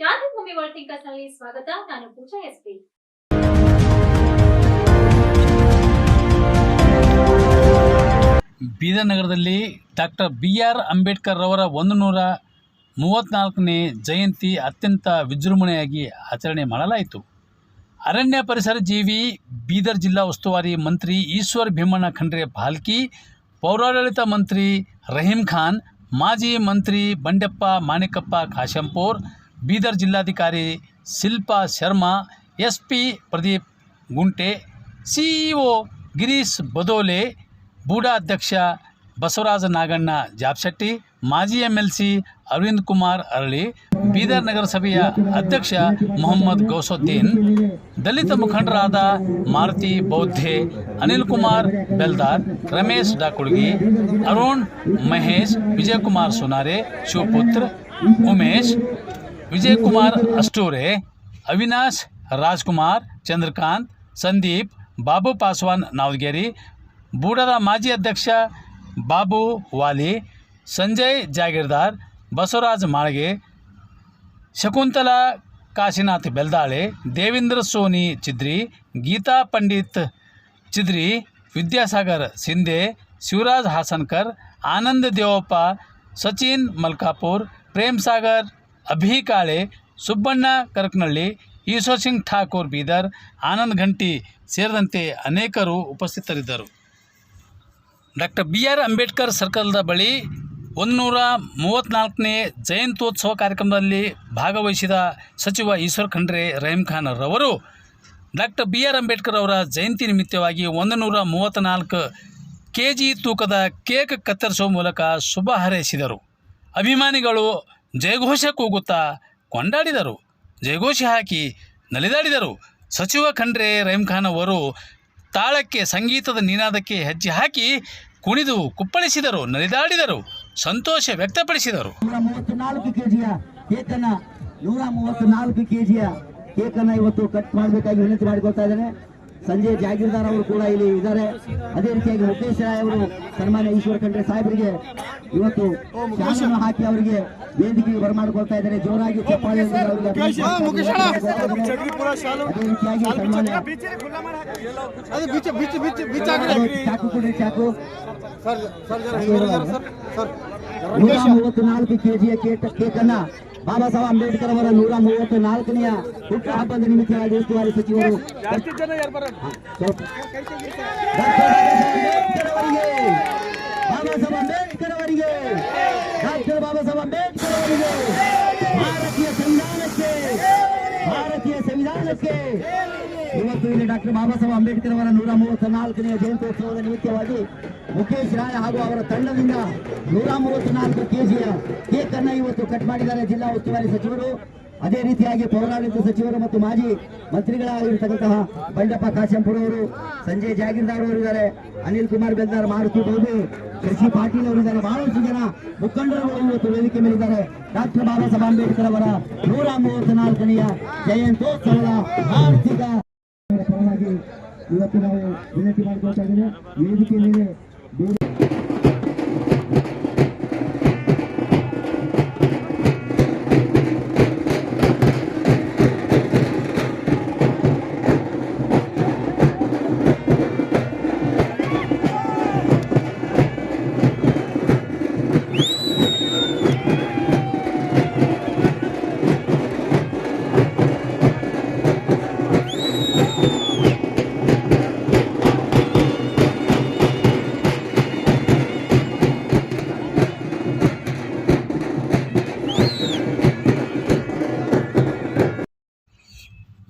ಕ್ರಾಂತಿಭೂಮಿ ವರ್ಲ್ಡ್ನಲ್ಲಿ ಸ್ವಾಗತ. ನಾನು ಪೂಜಾ ಎಸ್ಪಿ ಬೀದರ್ ನಗರದಲ್ಲಿ ಡಾಕ್ಟರ್ ಬಿ ಆರ್ ಅಂಬೇಡ್ಕರ್ ಅವರ ಒಂದು ನೂರ ಮೂವತ್ತ್ನಾಲ್ಕನೇ ಜಯಂತಿ ಅತ್ಯಂತ ವಿಜೃಂಭಣೆಯಾಗಿ ಆಚರಣೆ ಮಾಡಲಾಯಿತು. ಅರಣ್ಯ ಪರಿಸರ ಜೀವಿ, ಬೀದರ್ ಜಿಲ್ಲಾ ಉಸ್ತುವಾರಿ ಮಂತ್ರಿ ಈಶ್ವರ್ ಭೀಮಣ್ಣ ಖಂಡ್ರೆ ಭಾಲ್ಕಿ ಪೌರಾಡಳಿತ ಮಂತ್ರಿ ರಹೀಂ ಖಾನ್, ಮಾಜಿ ಮಂತ್ರಿ ಬಂಡೆಪ್ಪ ಮಾಣಿಕಪ್ಪ ಕಾಶಂಪುರ್ ಬೀದರ್ ಜಿಲ್ಲಾಧಿಕಾರಿ Shilpa Sharma S P Pradeep Gunte, CEO Girish Badole, ಬೂಡಾ ಅಧ್ಯಕ್ಷ ಬಸವರಾಜ ನಾಗಣ್ಣ ಜಾಬ್ಶೆಟ್ಟಿ, ಮಾಜಿ M L C Arvind Kumar Arali, Bidar ನಗರಸಭೆಯ ಅಧ್ಯಕ್ಷ ಮೊಹಮ್ಮದ್ ಗೌಸುದ್ದೀನ್, ದಲಿತ ಮುಖಂಡರಾದ ಮಾರುತಿ ಬೌದ್ಧೆ, ಅನಿಲ್ ಕುಮಾರ್ ಬೆಲ್ದಾರ್, ರಮೇಶ್ ಡಾಕುಡ್ಗಿ ಅರುಣ್ ಮಹೇಶ್, ವಿಜಯಕುಮಾರ್ ಸುನಾರೆ, ಶಿವಪುತ್ರ, ಉಮೇಶ್ ವಿಜಯಕುಮಾರ್ ಅಷ್ಟೂರೆ ಅವಿನಾಶ್ ರಾಜ್ಕುಮಾರ್ ಚಂದ್ರಕಾಂತ್ ಸಂದೀಪ್ ಬಾಬು ಪಾಸ್ವಾನ್ ನಾವದಗೇರಿ ಬೂಡದ ಮಾಜಿ ಅಧ್ಯಕ್ಷ ಬಾಬು ವಾಲಿ ಸಂಜಯ್ ಜಾಗೀರ್ದಾರ್ ಬಸವರಾಜ್ ಮಾಳ್ಗೆ ಶಕುಂತಲಾ ಕಾಶಿನಾಥ್ ಬೆಲ್ದಾಳೆ ದೇವೇಂದ್ರ ಸೋನಿ ಚಿದ್ರಿ ಗೀತಾ ಪಂಡಿತ್ ಚಿದ್ರಿ ವಿದ್ಯಾಸಾಗರ್ ಸಿಂಧೆ ಶಿವರಾಜ್ ಹಾಸನ್ಕರ್ ಆನಂದ್ ದೇವಪ್ಪ ಸಚಿನ್ ಮಲ್ಕಾಪುರ್ ಪ್ರೇಮ್ ಸಾಗರ್ ಅಭಿ ಕಾಳೆ, ಸುಬ್ಬಣ್ಣ ಕರಕನಳ್ಳಿ, ಈಶ್ವರ್ ಸಿಂಗ್ ಠಾಕೂರ್ ಬೀದರ್, ಆನಂದ್ ಘಂಟಿ ಸೇರಿದಂತೆ ಅನೇಕರು ಉಪಸ್ಥಿತರಿದ್ದರು. ಡಾಕ್ಟರ್ ಬಿ ಆರ್ ಅಂಬೇಡ್ಕರ್ ಸರ್ಕಲ್ದ ಬಳಿ ಒಂದುನೂರ ಮೂವತ್ತ್ನಾಲ್ಕನೇ ಜಯಂತ್ಯೋತ್ಸವ ಕಾರ್ಯಕ್ರಮದಲ್ಲಿ ಭಾಗವಹಿಸಿದ ಸಚಿವ ಈಶ್ವರ್ ಖಂಡ್ರೆ, ರಹೀಂ ಖಾನ್ ರವರು ಡಾಕ್ಟರ್ ಬಿ ಆರ್ ಅಂಬೇಡ್ಕರ್ ಅವರ ಜಯಂತಿ ನಿಮಿತ್ತವಾಗಿ ಒಂದು ನೂರ ಮೂವತ್ತ್ನಾಲ್ಕು ಕೆ ಜಿ ತೂಕದ ಕೇಕ್ ಕತ್ತರಿಸುವ ಮೂಲಕ ಶುಭ ಹಾರೈಸಿದರು. ಅಭಿಮಾನಿಗಳು ಜಯಘೋಷ ಕೂಗುತ್ತಾ ಕೊಂಡಾಡಿದರು. ಜಯಘೋಷ ಹಾಕಿ ನಲಿದಾಡಿದರು. ಸಚಿವ ಖಂಡ್ರೆ ರಹೀಂ ಖಾನ್ ಅವರು ತಾಳಕ್ಕೆ ಸಂಗೀತದ ನಿನಾದಕ್ಕೆ ಹೆಜ್ಜೆ ಹಾಕಿ ಕುಣಿದು ಕುಪ್ಪಳಿಸಿದರು, ನಲಿದಾಡಿದರು, ಸಂತೋಷ ವ್ಯಕ್ತಪಡಿಸಿದರು. ನೂರ ಮೂವತ್ನಾಲ್ಕು ಕೆಜಿಯ ಕೇಕನ್ನ ಇವತ್ತು ಕಟ್ ಮಾಡಬೇಕಾಗಿ ವಿನಂತಿ ಮಾಡಿಕೊಳ್ತಾ ಇದ್ದೇನೆ. ಸಂಜಯ್ ಜಾಗೀರ್ದಾರ್ ಅವರು ಕೂಡ ಇಲ್ಲಿ ಇದ್ದಾರೆ. ಅದೇ ರೀತಿಯಾಗಿ ಮುಖೇಶ್ ರಾಯ್ ಅವರು ಸನ್ಮಾನ್ಯ ಈಶ್ವರ ಖಂಡ್ರೆ ಸಾಹೇಬರಿಗೆ ಇವತ್ತು ಶಾಸನ ಹಾಕಿ ಅವರಿಗೆ ವೇದಿಕೆಗೆ ಬರಮಾಡಿಕೊಳ್ತಾ ಇದ್ದಾರೆ. ಜೋರಾಗಿ ಚಪ್ಪಾಳೆ ಅದೇ ರೀತಿಯಾಗಿ ಸನ್ಮಾನ್ಯ ಚಾಕು ಕೊಡಿ ಚಾಕು. ನೂರ ಮೂವತ್ನಾಲ್ಕು ಕೆಜಿಯ ಕೇಕ್ ಕೇಕನ್ನ ಬಾಬಾ ಸಾಹೇಬ್ ಅಂಬೇಡ್ಕರ್ ಅವರ ನೂರ ಮೂವತ್ತ ನಾಲ್ಕನೆಯ ಹುಟ್ಟು ಹಬ್ಬದ ನಿಮಿತ್ತವಾಗಿ ಉಸ್ತುವಾರಿ ಸಚಿವರು ಜಾಸ್ತಿ ಜನ ಯಾರು ಬರೋದು ಸ್ವಲ್ಪ- ಡಾಕ್ಟರ್ ಬಾಬಾ ಸಾಹೇಬ್ ಅಂಬೇಡ್ಕರ್ ಅವರಿಗೆ ಡಾಕ್ಟರ್ ಬಾಬಾ ಸಾಹೇಬ್ ಅಂಬೇಡ್ಕರ್ ಅವರಿಗೆ ಭಾರತೀಯ ಸಂವಿಧಾನಕ್ಕೆ ಭಾರತೀಯ ಸಂವಿಧಾನಕ್ಕೆ ಇವತ್ತು ಇಲ್ಲಿ ಡಾಕ್ಟರ್ ಬಾಬಾ ಸಾಹೇಬ್ ಅಂಬೇಡ್ಕರ್ ಅವರ ನೂರ ಮೂವತ್ತ ನಾಲ್ಕನೇ ಜಯಂತ್ಯೋತ್ಸವದ ನಿಮಿತ್ತವಾಗಿ ಮುಖೇಶ್ ರಾಯ್ ಹಾಗೂ ಅವರ ತಂಡದಿಂದ ನೂರ ಮೂವತ್ನಾಲ್ಕು ಕೆಜಿಯ ಕೇಕ್ ಅನ್ನ ಇವತ್ತು ಕಟ್ ಮಾಡಿದ್ದಾರೆ ಜಿಲ್ಲಾ ಉಸ್ತುವಾರಿ ಸಚಿವರು. ಅದೇ ರೀತಿಯಾಗಿ ಪೌರಾಡಳಿತ ಸಚಿವರು ಮತ್ತು ಮಾಜಿ ಮಂತ್ರಿಗಳಾಗಿರ್ತಕ್ಕಂತಹ ಬಂಡಪ್ಪ ಕಾಶೆಂಪುರ ಅವರು, ಸಂಜಯ್ ಜಾಗೀರ್ದಾರ್ ಅವರು ಇದ್ದಾರೆ, ಅನಿಲ್ ಕುಮಾರ್ ಬೆಲ್ದಾರ್, ಮಾರುತಿ ಬೌದು ಶಶಿ ಪಾಟೀಲ್ ಅವರು ಇದ್ದಾರೆ. ಬಹಳಷ್ಟು ಜನ ಮುಖಂಡರು ಇವತ್ತು ವೇದಿಕೆ ಮೇಲಿದ್ದಾರೆ. ಡಾಕ್ಟರ್ ಬಾಬಾ ಸಾಹೇಬ್ ಅಂಬೇಡ್ಕರ್ ಅವರ ನೂರ ಮೂವತ್ನಾಲ್ಕನೆಯ ಜಯಂತ್ಯೋತ್ಸವದ ಆರ್ಥಿಕ ಪರವಾಗಿ ಇವತ್ತು ನಾವು ವಿನಂತಿ ಮಾಡಿಕೊಳ್ತಾ ಇದ್ದೇವೆ ವೇದಿಕೆ ಮೇಲೆ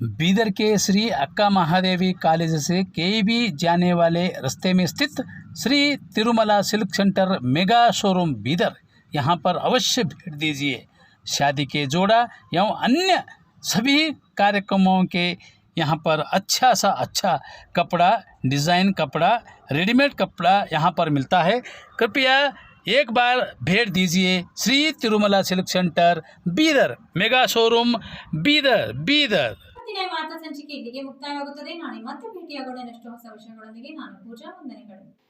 बीदर के श्री अक्का महादेवी कॉलेज से के जाने वाले रास्ते में स्थित Shri Tirumala silk centre mega showroom Bidar. यहाँ पर अवश्य भेंट दीजिए। शादी के जोड़ा एवं अन्य सभी कार्यक्रमों के यहाँ पर अच्छा सा अच्छा कपड़ा, डिज़ाइन कपड़ा, रेडीमेड कपड़ा यहाँ पर मिलता है। कृपया एक बार भेंट दीजिए Shri Tirumala silk centre Bidar mega showroom Bidar Bidar. ಇವತ್ತಿನ ವಾರ್ತಾ ಸಂಚಿಕೆ ಇಲ್ಲಿಗೆ ಮುಕ್ತಾಯವಾಗುತ್ತದೆ. ನಾಳೆ ಮತ್ತೆ ಭೇಟಿಯಾಗೋಣ. ಹೊಸ ವಿಷಯಗಳೊಂದಿಗೆ ನಾನು ಪೂಜಾ ವಂದನೆಗಳು.